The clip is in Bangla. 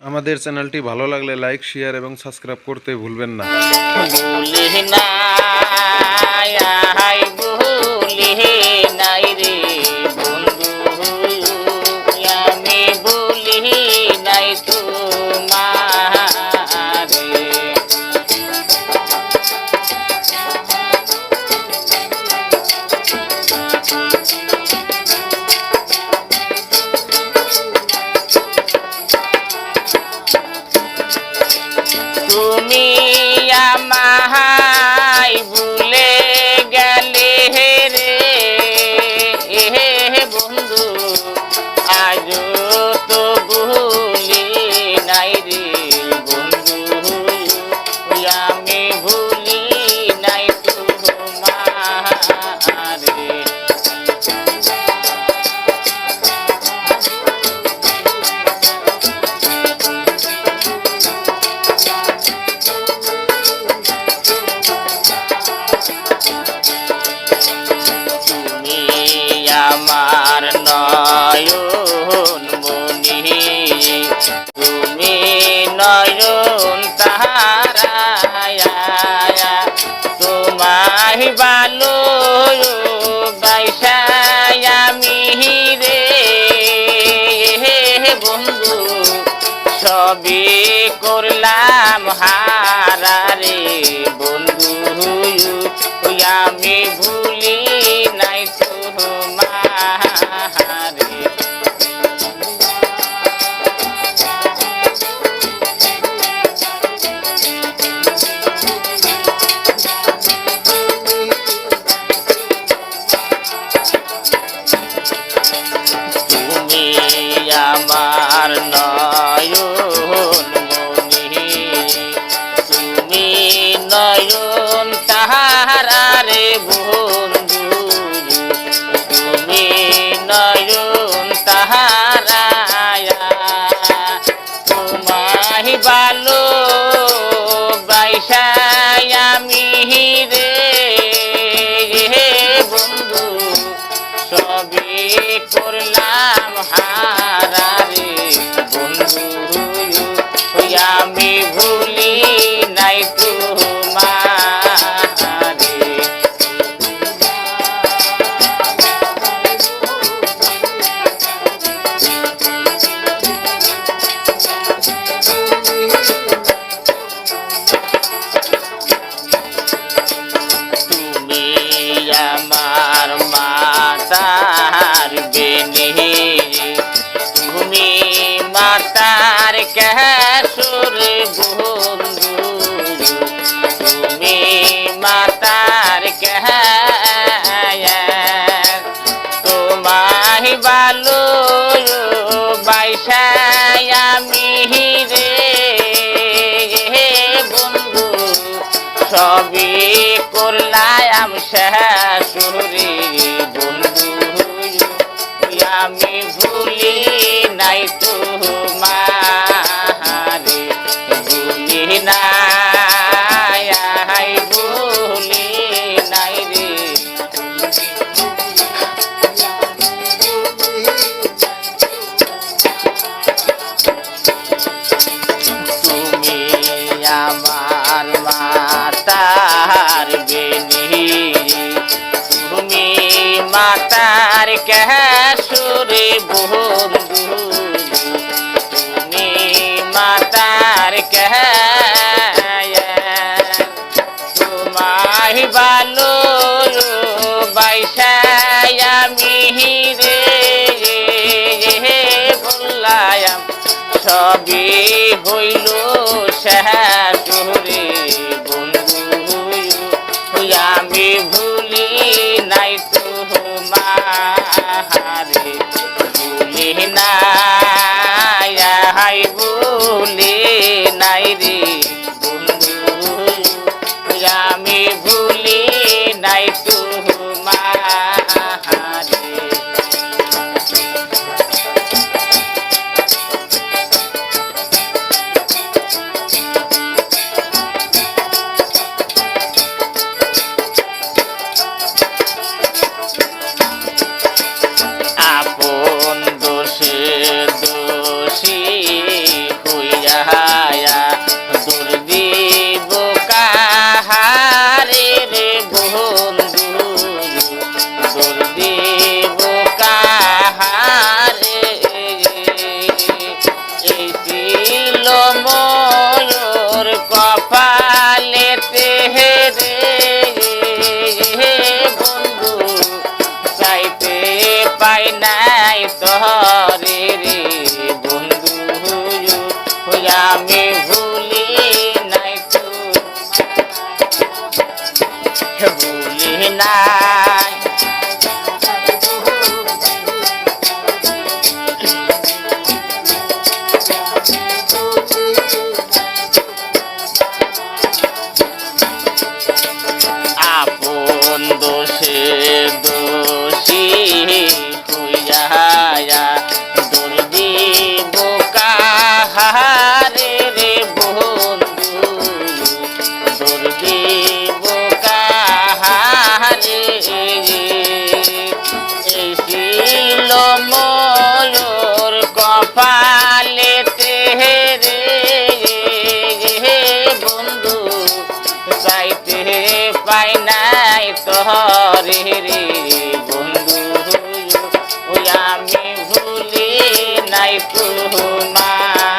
আমাদের চ্যানেলটি ভালো লাগলে লাইক শেয়ার এবং সাবস্ক্রাইব করতে ভুলবেন না। নাই রে তোমায় ভালো বাইসায়ামি রে বন্ধু সবে করলাম হারারে বন্ধু। তোমাহি ভালো বাইসায় আমি রে। বন্ধু সবই করলাম শাশুড়ি। বন্ধু আমি ভুলি নাই তোমারে মাতার বেনি তুমি মাতার কেশরে বন্ধু। তুমি মাতার তোমাহি ভালো বাইসায় আমি রে বললাম, সবই হইল শাশুড়ি রে আমি ভুলি নাই ভুলি না রে বন্ধু ওই আমি ভুলে নাই তোমার